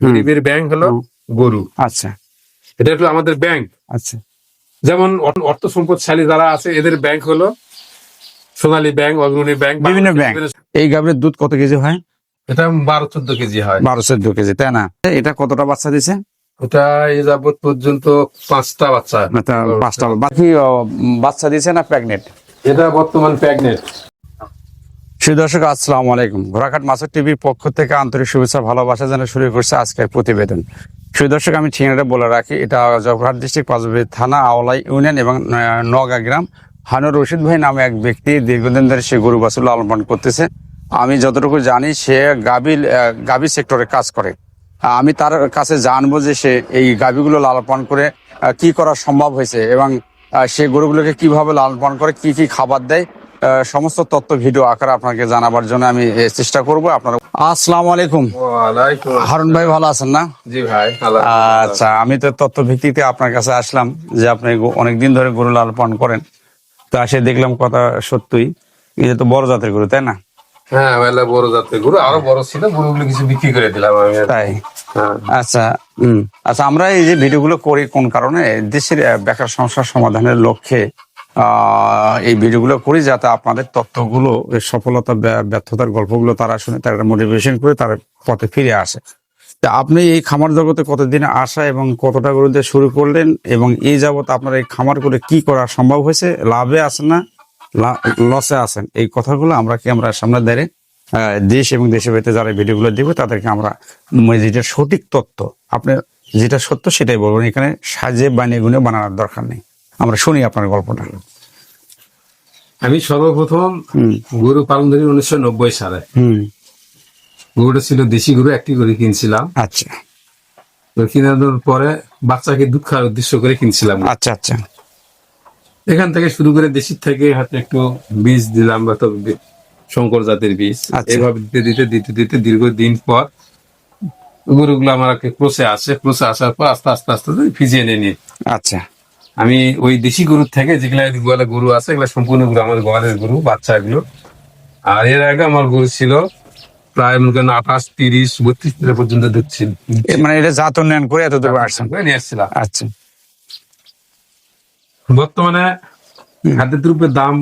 গরিবের ব্যাংক হলো গরু। আচ্ছা। এটা হলো আমাদের ব্যাংক আচ্ছা। যেমন অর্থ- সম্পদশালী যারা আছে এদের ব্যাংক হলো সোনালী ব্যাংক অগ্রণী ব্যাংক বিভিন্ন ব্যাংক। এই গাভীর দুধ কত কেজি হয়? এটা বারো চোদ্দ কেজি হয়। বারো চোদ্দ কেজি তাই না? এটা কতটা বাচ্চা দিছে? ওটা এ যাবৎ পর্যন্ত পাঁচটা বাচ্চা। পাঁচটা বাকি বাচ্চা দিছে না প্রেগনেন্ট এটা বর্তমান প্রেগনেন্ট সুদর্শক দর্শক, আসসালামু আলাইকুম। ঘোড়াঘাট মাছের টিভির পক্ষ থেকে আন্তরিক শুভেচ্ছা, ভালোবাসা জানিয়ে শুরু করছে আজকের প্রতিবেদন। সুদর্শক দর্শক, আমি ঠিকানাটা বলে রাখি। এটা জগহাট ডিস্ট্রিক্ট পাঁচবি থানা, আওলাই ইউনিয়ন এবং নওগাঁ গ্রাম। হানুর রশিদ ভাই নামে এক ব্যক্তি দীর্ঘদিন ধরে সে গরু বাছুর লালন করতেছে। আমি যতটুকু জানি, সে গাবি গাবি সেক্টরে কাজ করে। আমি তার কাছে জানব যে সে এই গাবিগুলো লালন পালন করে কি করা সম্ভব হয়েছে এবং সে গরুগুলোকে কীভাবে লালন পালন করে, কি কি খাবার দেয়। সমস্ত তথ্য ভিডিও আকারে আপনাকে জানাবার জন্য আমি চেষ্টা করব। আপনার আসসালামু আলাইকুম। হারুন ভাই ভালো আছেন না? জি ভাই আচ্ছা আমি তো তথ্য ভিত্তিতে আপনার কাছে আসলাম যে আপনি অনেকদিন ধরে গরু লালন পালন করেন। তো আসে দেখলাম কথা সত্যি এটা তো বড় জাতের গরু তাই না? হ্যাঁ মেলা বড় জাতের গরু আরও বড় ছিল গরুগুলো কিছু বিক্রি করে দিলাম আমি। তাই? হ্যাঁ। আচ্ছা হম। আচ্ছা আমরা এই যে ভিডিওগুলো করি কোন কারণে? দেশের বেকার সমস্যার সমাধানের লক্ষ্যে এই ভিডিওগুলো করি যাতে আপনাদের তথ্যগুলো সফলতা ব্যর্থতার গল্পগুলো তারা শুনে তারা মোটিভেশন করে তার পথে ফিরে আসে। তা আপনি এই খামার জগতে কতদিন আসা এবং কতটা গরু দিয়ে শুরু করলেন এবং এই যাবত আপনার এই খামার করে কি করা সম্ভব হয়েছে? লাভে আছেন না? লসে আছেন? এই কথাগুলো আমরা কি আমরা সামনে দাঁড়িয়ে দেশ এবং দেশের বাইরে যারা ভিডিওগুলো দিব তাদেরকে আমরা উম, যেটা সঠিক তথ্য আপনি যেটা সত্য সেটাই বলবেন এখানে সাজে বানিয়ে গুনে বানানোর দরকার নেই। আমরা শুনি আপনার গল্পটা। আমি সর্বপ্রথম গরু পালন ধরি উনিশশো নব্বই সালে। গরুটা ছিল দেশি গরু একটি গরু কিনছিলাম। আচ্ছা। তো কিনানোর পরে বাচ্চাকে দুধ খাওয়ার উদ্দেশ্য করে কিনছিলাম। আচ্ছা আচ্ছা। এখান থেকে শুরু করে দেশির থেকে হয়তো একটু বীজ দিলাম বা তো শঙ্কর জাতের বীজ। আচ্ছা। এভাবে দিতে দিতে দিতে দিতে দীর্ঘদিন পর গরুগুলো আমার ক্রোসে আসে। ক্রোসে আসার পর আস্তে আস্তে আস্তে ফিজিয়ে এনে নিই। আচ্ছা। আমি ওই দেশি গরুর থেকে যেগুলা গোয়ালে গরু আছে এগুলো সম্পূর্ণ গরু আমার গোয়ালের গরু বাচ্চা এগুলো। আর এর আগে আমার গরু ছিল প্রায় মনে করেন আঠাশ তিরিশ বত্রিশ পর্যন্ত দুধ ছিল মানে এটা জাত উন্নয়ন করে এত দূর আসছেন? নিয়ে আসছিলাম। আচ্ছা। বর্তমানে খাদ্য দ্রব্যের দাম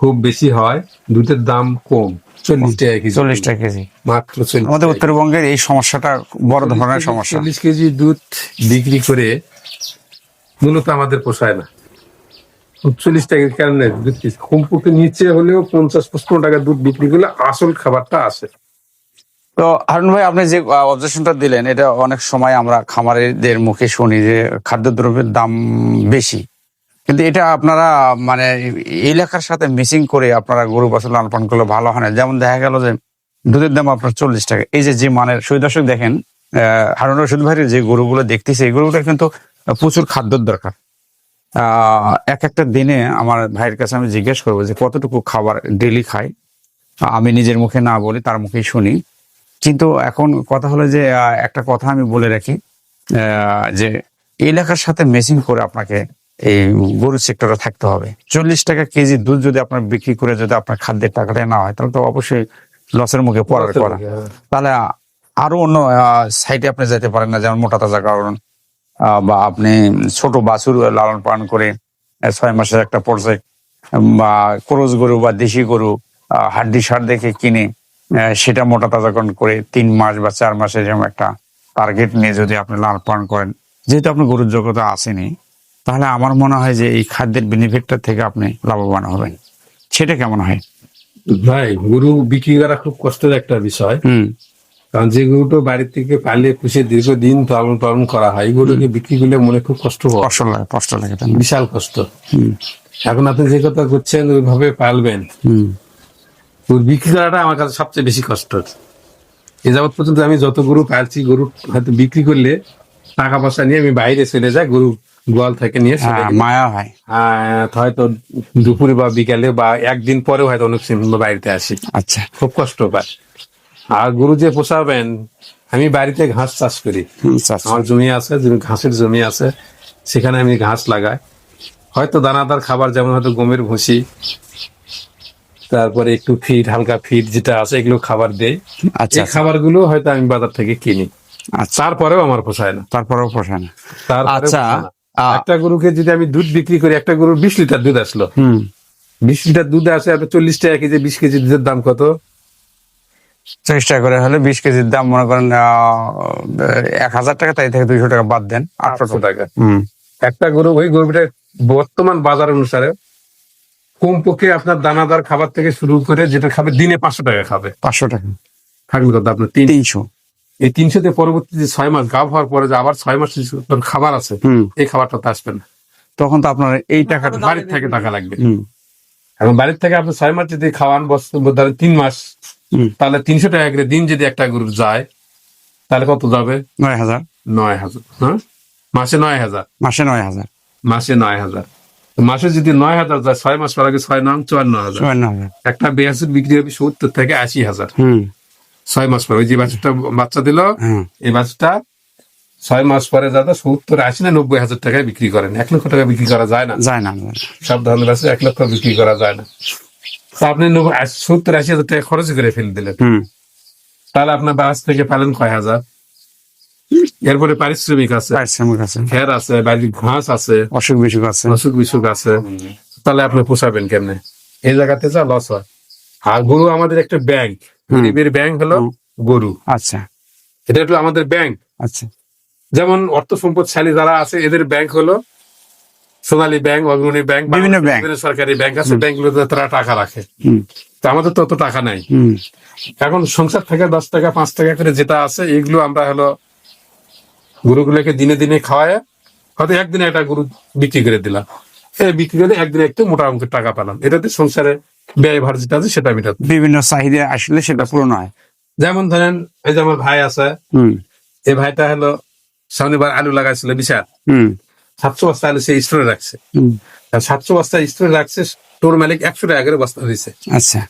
খুব বেশি হয় দুধের দাম কম চল্লিশ টাকা কেজি। চল্লিশ টাকা কেজি। মাত্র আমাদের উত্তরবঙ্গের এই সমস্যাটা বড় ধরনের সমস্যা। চল্লিশ কেজি দুধ বিক্রি করে মূলত আমাদের পোষায় না। চল্লিশ টাকার কারণে কমপক্ষে নিচে হলেও পঞ্চাশ, পঁচপন্ন টাকা দুধ বিক্রি করলে আসল খাবারটা আসে। তো হারুন ভাই, আপনি যে অবজেকশনটা দিলেন, এটা অনেক সময় আমরা খামারিদের মুখে শুনি যে খাদ্যদ্রব্যের দাম বেশি। কিন্তু এটা আপনারা মানে এলাকার সাথে মিসিং করে আপনারা গরু বাছুর লালন করলে ভালো হয় না। যেমন দেখা গেল যে, দুধের দাম আপনার চল্লিশ টাকা। এই যে যে মানের সুই দর্শক দেখেন হারুন রশিদ ভাইয়ের যে গরুগুলো দেখতেছে, এই গরুগুলো কিন্তু প্রচুর খাদ্যর দরকার। আহ, এক একটা দিনে আমার ভাইয়ের কাছে আমি জিজ্ঞেস করব যে কতটুকু খাবার ডেলি খায় আমি নিজের মুখে না বলি তার মুখেই শুনি। কিন্তু এখন কথা হলো যে একটা কথা আমি বলে রাখি যে এলাকার সাথে মেসিং করে আপনাকে এই গরু সেক্টরে থাকতে হবে। চল্লিশ টাকা কেজি দুধ যদি আপনার বিক্রি করে যদি আপনার খাদ্যের টাকাটা না হয় তাহলে তো অবশ্যই লসের মুখে পড়ার করা তাহলে আরও অন্য সাইডে আপনি যেতে পারেন না যেমন মোটা তাজা কারণ বা আপনি ছোট বাছুর লালন পালন করে ছয় মাসের একটা প্রজেক্ট বা ক্রোজ গরু বা দেশি গরু হাড্ডি সার দেখে কিনে সেটা মোটা তাজাকরণ করে তিন মাস বা চার মাসে যেমন একটা টার্গেট নিয়ে যদি আপনি লালন পালন করেন। যেহেতু আপনি গরুর জগতে আসেনি তাহলে আমার মনে হয় যে এই খাদ্যের বেনিফিটটা থেকে আপনি লাভবান হবেন। সেটা কেমন হয়? ভাই গরু বিক্রি করা খুব কষ্টের একটা বিষয়। কারণ যে গরুটা বাড়ি থেকে পালে পুষে দীর্ঘদিন পালন পালন করা হয় গরুকে বিক্রি করলে মনে খুব কষ্ট হয়। কষ্ট লাগে কষ্ট লাগে বিশাল কষ্ট। এখন আপনি যে কথা করছেন ওইভাবে পালবেন। হুম। বিক্রি করাটা আমার কাছে সবচেয়ে বেশি কষ্ট। এ যাবৎ পর্যন্ত আমি যত গরু পালছি গরু হয়তো বিক্রি করলে টাকা পয়সা নিয়ে আমি বাইরে চলে যাই গরু গোয়াল থেকে নিয়ে হ্যাঁ। মায়া হয়। আহ, হয়তো দুপুরে বা বিকালে বা একদিন পরেও হয়তো অনেক সময় বাড়িতে আসি। আচ্ছা। খুব কষ্ট পায়। আর গরু যে পোষাবেন আমি বাড়িতে ঘাস চাষ করি। আচ্ছা, আচ্ছা। আমার জমি আছে ঘাসের জমি আছে সেখানে আমি ঘাস লাগাই। হয়তো দানাদার খাবার যেমন হয়তো গমের ভুসি তারপরে একটু ফিড হালকা ফিড যেটা আছে এগুলো খাবার দেই। আচ্ছা এই খাবারগুলো হয়তো আমি বাজার থেকে কিনি। আচ্ছা। তারপরেও আমার পোষায় না। তারপরেও পোষায় না। আচ্ছা একটা গরুকে যদি আমি দুধ বিক্রি করি একটা গরুর বিশ লিটার দুধ আসলো। হুম। বিশ লিটার দুধ আসে চল্লিশ টাকা কেজি বিশ কেজি দুধের দাম কত? চেষ্টা করে হলে বিশ কেজির দাম মনে করেন এক হাজার টাকা তাই থেকে দুইশো টাকা বাদ দেন আটশো টাকা। হুম। একটা গরু ওই গরুটা বর্তমান বাজার অনুসারে কমপক্ষে আপনার দানাদার খাবার থেকে শুরু করে যেটা খাবে দিনে পাঁচশো টাকা খাবে। পাঁচশো টাকা। থাকবে কত আপনার তিনশো। এই তিনশোতে পরবর্তী যে ছয় মাস গাভ হওয়ার পরে যে আবার ছয় মাস খাবার আছে এই খাবারটা তো আসবে না। তখন তো আপনার এই টাকাটা বাড়ির থেকে টাকা লাগবে। এখন বাড়ির থেকে আপনি ছয় মাস যদি খাওয়ান বস্তু ধরেন তিন মাস তাহলে তিনশো টাকা করে দিন যদি একটা গরুর যায় তাহলে কত যাবে? নয় হাজার। নয় হাজার হ্যাঁ? মাসে নয় হাজার? মাসে নয় হাজার। মাসে নয় হাজার। মাসে যদি নয় হাজার যায় ছয় মাস পর আগে ছয় নং চুয়ান্ন হাজার। একটা বেয়াসের বিক্রি হবে সত্তর থেকে আশি হাজার। হুম। ছয় মাস পরে ওই যে বাছুরটা বাচ্চা দিল হ্যাঁ। এই বাছুরটা ছয় মাস পরে যাতে সত্তর আশি না নব্বই হাজার টাকায় বিক্রি করেন। এক লক্ষ টাকা বিক্রি করা যায় না। যায় না। সব ধরনের বাছুর এক লক্ষ বিক্রি করা যায় না। আপনি সত্তর আশি হাজার টাকা খরচ করে ফেলে দিলেন। তাহলে আপনার বাস থেকে পেলেন কয় হাজার? এরপরে পারিশ্রমিক আছে পারিশ্রমিক আছে। খের আছে বাড়ির ঘাস আছে অসুখ বিসুখ আছে। অসুখ বিসুখ আছে। তাহলে আপনি পোষাবেন কেমনে? এই জায়গাতে যা লস হয়। আর গরু আমাদের একটা ব্যাংক গরিবের ব্যাংক হলো গরু। আচ্ছা। এটা হলো আমাদের ব্যাংক আচ্ছা। যেমন অর্থ সম্পদশালী যারা আছে এদের ব্যাংক হলো সোনালী ব্যাংক অগ্রণী ব্যাংক বিভিন্ন ব্যাংক। বিভিন্ন সরকারি ব্যাংক আছে ব্যাংকগুলোতে তারা টাকা রাখে। হুম। তো আমাদের তো অত টাকা নাই। এখন সংসার থেকে দশ টাকা পাঁচ টাকা করে যেটা আছে এগুলো আমরা হলো গরুগুলোকে দিনে দিনে খাওয়ায় হয়তো একদিনে একটা গরু বিক্রি করে দিলাম। এই বিক্রি করে একদিনে একটু মোটা অঙ্কের টাকা পেলাম। এটাতে সংসারে ব্যয় ভার যেটা আছে সেটা মেটাতে বিভিন্ন চাহিদা আসলে সেটা পূরণ হয়। যেমন ধরেন এই যে আমার ভাই আছে হুম। এই ভাইটা হলো শনিবার আলু লাগাইছিল বিশাল। হুম। সাতশো বস্তা আলু সে স্টোরে রাখছে। হুম। আর সাতশো বস্তা স্টোরে রাখছে তোর মালিক একশো টাকা করে বস্তা দিছে। আচ্ছা।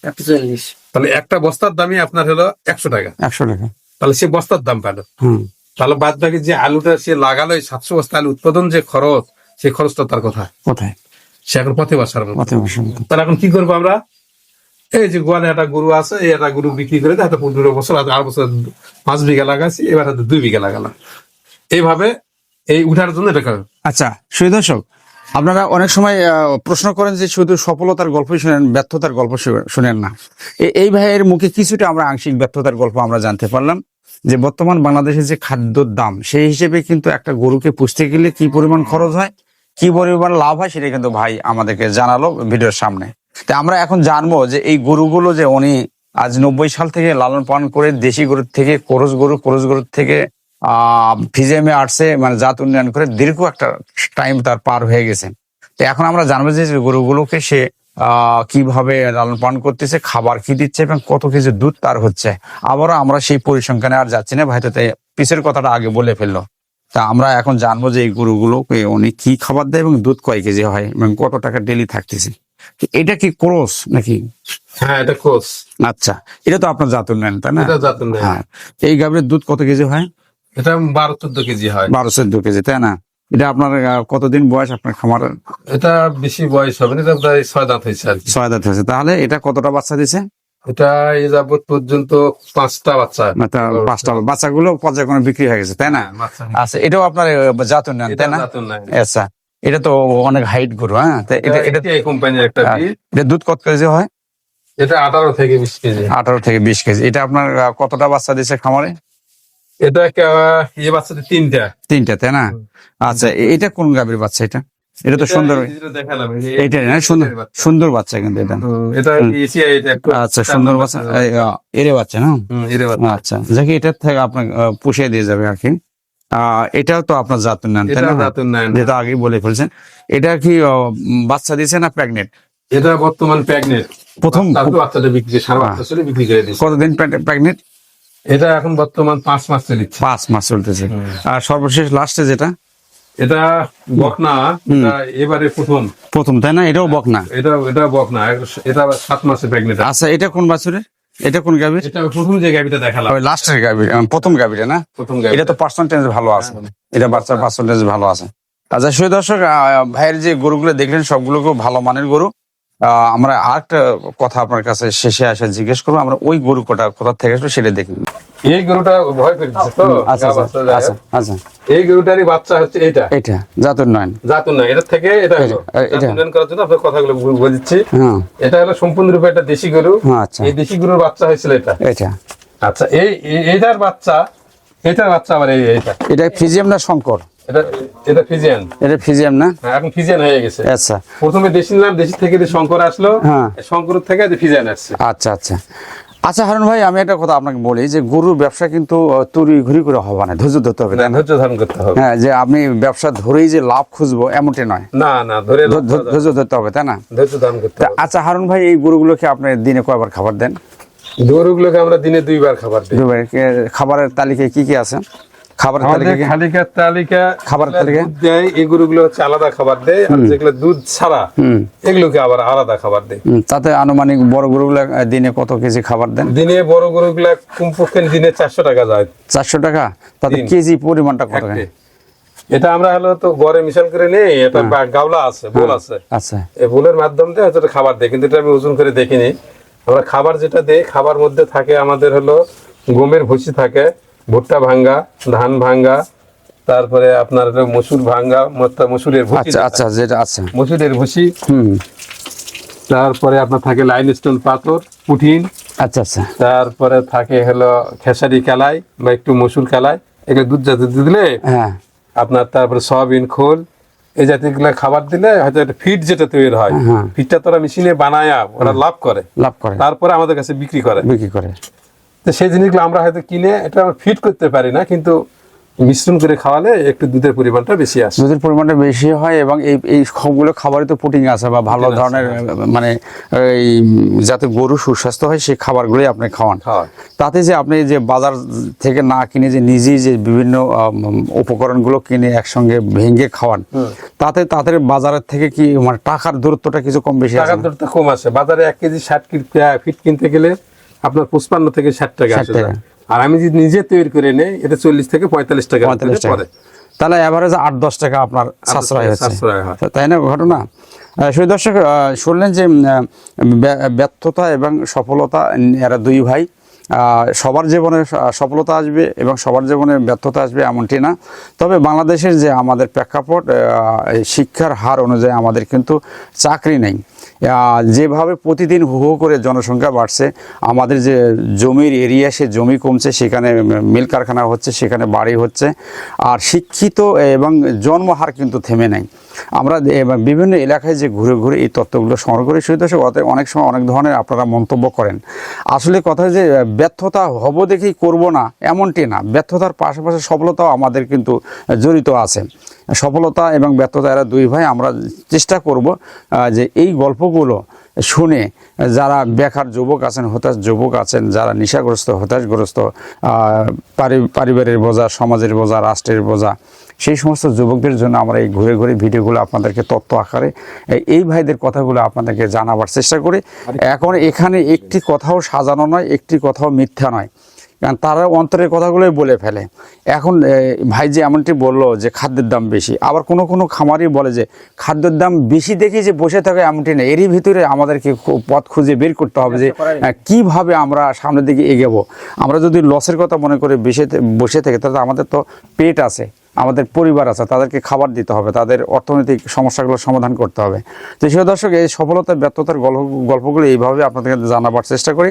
তাহলে একটা বস্তার দামই আপনার হলো একশো টাকা। একশো টাকা। তাহলে সে বস্তার দাম পেল। হুম। তাহলে বাদ বাকি যে আলুটা সে লাগালো সাতশো বস্তা আলু উৎপাদন যে খরচ সেই খরচটা তার কথা কোথায়? সে এখন পথে বসার মতো। পথে। তাহলে এখন কি করব আমরা? এই যে গোয়ালে একটা গরু আছে এই একটা গরু বিক্রি করে হয়তো পনেরো বছর আট বছর পাঁচ বিঘা লাগাচ্ছি এবার হয়তো দুই বিঘা লাগালাম। এইভাবে এই উঠার জন্য এটা আচ্ছা সুই দর্শক, আপনারা অনেক সময় প্রশ্ন করেন যে শুধু সফলতার গল্প শুনেন, ব্যর্থতার গল্প শুনেন না। এই ভাইয়ের মুখে কিছুটা আমরা আংশিক ব্যর্থতার গল্প আমরা জানতে পারলাম, যে বর্তমান বাংলাদেশে যে খাদ্যর দাম, সেই হিসেবে কিন্তু একটা গরুকে পুষতে গেলে কি পরিমাণ খরচ হয়, কি পরিমাণ লাভ হয়, সেটা কিন্তু ভাই আমাদেরকে জানালো ভিডিওর সামনে। তা আমরা এখন জানব যে এই গরুগুলো যে উনি আজ নব্বই সাল থেকে লালন পালন করে দেশি গরুর থেকে করস গরু করস গরুর থেকে আহ ফিজেমে আর্টসে মানে জাত উন্নয়ন করে দীর্ঘ একটা টাইম তার পার হয়ে গেছে। তো এখন আমরা জানব যে গরুগুলোকে সে কীভাবে লালন পালন করতেছে খাবার কি দিচ্ছে এবং কত কেজি দুধ তার হচ্ছে। আবারও আমরা সেই পরিসংখ্যানে আর যাচ্ছি না ভাই তো তাই পিসের কথাটা আগে বলে ফেলল। তা আমরা এখন জানব যে এই গরুগুলোকে উনি কি খাবার দেয় এবং দুধ কয় কেজি হয় এবং কত টাকা ডেলি থাকতেছে। এটা কি ক্রোস নাকি? হ্যাঁ এটা কোচ আচ্ছা এটা তো আপনার জাত উন্নয়ন তাই না? হ্যাঁ এই গাভীর দুধ কত কেজি হয়? এটা বারো চোদ্দ কেজি হয়। বারো চোদ্দ কেজি তাই না? এটা আপনার কতদিন বয়স আপনার খামার? এটা বেশি বয়স হবে না এটা প্রায় ছয় দাঁত হয়েছে আর ছয় দাঁত হয়েছে। তাহলে এটা কতটা বাচ্চা দিছে? এটা এই যাবত পর্যন্ত পাঁচটা বাচ্চা। পাঁচটা বাচ্চাগুলো পর্যায়ক্রমে বিক্রি হয়ে গেছে তাই না? আচ্ছা এটাও আপনার আহ, জাত উন্নয়ন এটা তাই না আচ্ছা এটা তো অনেক হাইট গরু হ্যাঁ? এটা এটা কোম্পানির একটা এটা দুধ কত কেজি হয়? এটা আঠারো থেকে বিশ কেজি। আঠারো থেকে বিশ কেজি। এটা আপনার কতটা বাচ্চা দিছে খামারে? এটা এই বাচ্চাটা তিনটা। তিনটা তাই না? আচ্ছা এটা কোন গাভীর বাচ্চা এটা? এটা তো সুন্দর এইটা না সুন্দর সুন্দর বাচ্চা কিন্তু এটা। এটা এশিয়া এটা আচ্ছা সুন্দর বাচ্চা এরে বাচ্চা না? এর বাচ্চা। আচ্ছা যাকে এটার থেকে আপনার পুষিয়ে দিয়ে যাবে আর কি। আহ, এটাও তো আপনার জাত উন্নয়ন তাই না? যাতেন না যেটা আগেই বলে ফেলছেন। এটা কি বাচ্চা দিছে না প্রেগনেন্ট এটা বর্তমান প্রেগনেন্ট প্রথম বাচ্চাটা বিক্রি সারা বাচ্চা বিক্রি করে দিচ্ছে। কতদিন প্রেগনেন্ট এটা এখন বর্তমান পাঁচ মাস চলিচ্ছে। পাঁচ মাস চলতেছে। আর সর্বশেষ লাস্টে যেটা? এটা বকনা এবারে প্রথম। প্রথম তাই না? এটাও বক না এটা এটা বকনা। এটা সাত মাসে প্রেগনেন্ট আচ্ছা এটা কোন বাছুরের? এটা কোন গাভীর? এটা প্রথম যে গাবিটা দেখালাম। ওই লাস্টের গাভীর প্রথম গাভীরে না? প্রথম গাবি এটা তো পার্সেন্টেজ ভালো আছে। এটা বাচ্চার পার্সেন্টেজ ভালো আছে। আচ্ছা সুই দর্শক আহ, ভাইয়ের যে গরুগুলো দেখলেন সবগুলোকে ভালো মানের গরু। আমরা আরেকটা কথা আপনার কাছে শেষে আসে জিজ্ঞেস করব আমরা ওই গরু কটা কোথা থেকে আসলো সেটা দেখি। এই গরুটা ভয় পেয়ে দিচ্ছে তো আচ্ছা আচ্ছা আচ্ছা আচ্ছা। এই গরুটারই বাচ্চা হচ্ছে এটা এটা জাতুর নয়ন জাতুন না এটা থেকে এটা হলো। এটা- এটা। করার জন্য আপনার কথাগুলো বলছি হ্যাঁ এটা হলো সম্পূর্ণরূপে একটা দেশি গরু। হ্যাঁ, আচ্ছা। এই দেশি গরুর বাচ্চা হয়েছিল এটা। এটা। আচ্ছা এই এইটার বাচ্চা এটার বাচ্চা আবার এই এইটা। এটা ফিজিয়াম না শঙ্কর? এটা এটা ফিজিয়ান এটা ফিজিয়াম না? হ্যাঁ, এখন ফিজিয়ান হয়ে গেছে। আচ্ছা। প্রথমে দেশি নিলাম দেশি থেকে যে শঙ্কর আসলো হ্যাঁ। শঙ্কর থেকে যে ফিজিয়ান আসছে। আচ্ছা আচ্ছা। আচ্ছা হারুন ভাই আমি একটা কথা আপনাকে বলি যে গরুর ব্যবসা কিন্তু ঘুরি করে হবে না ধৈর্য ধরতে হবে ধৈর্য ধারণ করতে হবে। হ্যাঁ যে আপনি ব্যবসা ধরেই যে লাভ খুঁজবো এমনটি নয়। না না ধরে ধৈর্য ধরতে হবে তাই না? ধৈর্য ধারণ করতে হবে। আচ্ছা হারুন ভাই এই গরুগুলোকে আপনি দিনে কয়বার খাবার দেন? গরুগুলোকে আমরা দিনে দুইবার খাবার দিই। খাবারের তালিকায় কি কি আছে? খাবারের তালিকা খালিকার তালিকা খাবারের তালিকা? দেয় এই গরুগুলো হচ্ছে আলাদা খাবার দেয় আর যেগুলো দুধ ছাড়া এগুলোকে আবার আলাদা খাবার দেয়। তাতে আনুমানিক বড় গরুগুলো দিনে কত কেজি খাবার দেন? দিনে বড় গরুগুলা কমপক্ষে দিনে চারশো টাকা যায়। চারশো টাকা? তাতে কেজি পরিমাণটা কত? এটা আমরা হলো তো গড়ে মিশাল করে নেই এটা গাওলা আছে বোল আছে। আচ্ছা। এই বোলের মাধ্যম দিয়ে হয়তো খাবার দেয় কিন্তু এটা আমি ওজন করে দেখিনি। আমরা খাবার যেটা দেই খাবার মধ্যে থাকে আমাদের হলো গমের ভুসি থাকে ভুট্টা ভাঙ্গা ধান ভাঙ্গা তারপরে আপনার মসুর ভাঙ্গা মসুরের ভুসি আচ্ছা আচ্ছা যেটা আচ্ছা মসুরের ভুসি। হুম। তারপরে আপনার থাকে লাইন স্টোন পাথর পুঠিন। আচ্ছা আচ্ছা। তারপরে থাকে হলো খেসারি কালাই বা একটু মসুর কালাই এগুলো দুধ জাতীয় দিলে হ্যাঁ। আপনার তারপরে সয়াবিন খোল এই জাতীয়গুলা খাবার দিলে হয়তো একটা ফিট যেটা তৈরি হয়। হ্যাঁ। ফিটটা তোরা মেশিনে বানায় ওরা লাভ করে। লাভ করে। তারপরে আমাদের কাছে বিক্রি করে। বিক্রি করে। তো সেই জিনিসগুলো আমরা হয়তো কিনে এটা আমরা ফিট করতে পারি না কিন্তু মিশ্রণ করে খাওয়ালে একটু দুধের পরিমাণটা বেশি আসে। দুধের পরিমাণটা বেশি হয় এবং এই এই সবগুলো খাবারে তো প্রোটিন আছে বা ভালো ধরনের মানে এই যাতে গরু সুস্বাস্থ্য হয় সেই খাবারগুলোই আপনি খাওয়ান। তাতে যে আপনি যে বাজার থেকে না কিনে যে নিজেই যে বিভিন্ন উপকরণগুলো কিনে একসঙ্গে ভেঙে খাওয়ান তাতে তাদের বাজারের থেকে কি মানে টাকার দূরত্বটা কিছু কম বেশি আছে টাকার? দরটা কম আসে। বাজারে এক কেজি ষাট ফিট কিনতে গেলে আপনার পঁচপান্ন থেকে ষাট টাকা 60 আসে টাকা। আর আমি যদি নিজে তৈরি করে নেই এটা চল্লিশ থেকে পঁয়তাল্লিশ টাকা পঁয়তাল্লিশ টাকা। তাহলে অ্যাভারেজ আট দশ টাকা আপনার সাশ্রয় হচ্ছে। তাই না ঘটনা? সেই দর্শক শুনলেন যে ব্যর্থতা এবং সফলতা এরা দুই ভাই সবার জীবনে সফলতা আসবে এবং সবার জীবনে ব্যর্থতা আসবে এমনটি না। তবে বাংলাদেশের যে আমাদের প্রেক্ষাপট শিক্ষার হার অনুযায়ী আমাদের কিন্তু চাকরি নেই। যেভাবে প্রতিদিন হু হু করে জনসংখ্যা বাড়ছে, আমাদের যে জমির এরিয়া, সে জমি কমছে, সেখানে মিল কারখানা হচ্ছে, সেখানে বাড়ি হচ্ছে, আর শিক্ষিত এবং জন্মহার কিন্তু থেমে নেই। আমরা বিভিন্ন এলাকায় যে ঘুরে ঘুরে এই তত্ত্বগুলো সংগ্রহ করি, সেই অতএব অনেক সময় অনেক ধরনের আপনারা মন্তব্য করেন। আসলে কথা যে ব্যর্থতা হব দেখেই করব না, এমনটি না। ব্যর্থতার পাশাপাশি সফলতাও আমাদের কিন্তু জড়িত আছে। সফলতা এবং ব্যর্থতা এরা দুই ভাই, আমরা চেষ্টা করব যে এই গল্পগুলো শুনে যারা বেকার যুবক আছেন, হতাশ যুবক আছেন, যারা নেশাগ্রস্ত, হতাশগ্রস্ত পারিবারের বোঝা, সমাজের বোঝা, রাষ্ট্রের বোঝা সেই সমস্ত যুবকদের জন্য আমরা এই ঘুরে ঘুরে ভিডিওগুলো আপনাদেরকে তত্ত্ব আকারে এই- এই ভাইদের কথাগুলো আপনাদেরকে জানাবার চেষ্টা করি। এখন এখানে একটি কথাও সাজানো নয় একটি কথাও মিথ্যা নয়। কারণ তারা অন্তরের কথাগুলোই বলে ফেলে। এখন ভাই যে এমনটি বলল যে খাদ্যের দাম বেশি আবার কোনো কোনো খামারই বলে যে খাদ্যের দাম বেশি দেখে যে বসে থাকে এমনটি না এরই ভিতরে আমাদেরকে পথ খুঁজে বের করতে হবে যে আহ, কীভাবে আমরা সামনের দিকে এগোবো। আমরা যদি লসের কথা মনে করে বসে থে- বসে থেকে তাহলে আমাদের তো পেট আছে আমাদের পরিবার আছে তাদেরকে খাবার দিতে হবে তাদের অর্থনৈতিক সমস্যাগুলো সমাধান করতে হবে। তো সেই দর্শক এই সফলতা ব্যর্থতার গল্প গল্পগুলো এইভাবে আপনাদেরকে জানাবার চেষ্টা করি।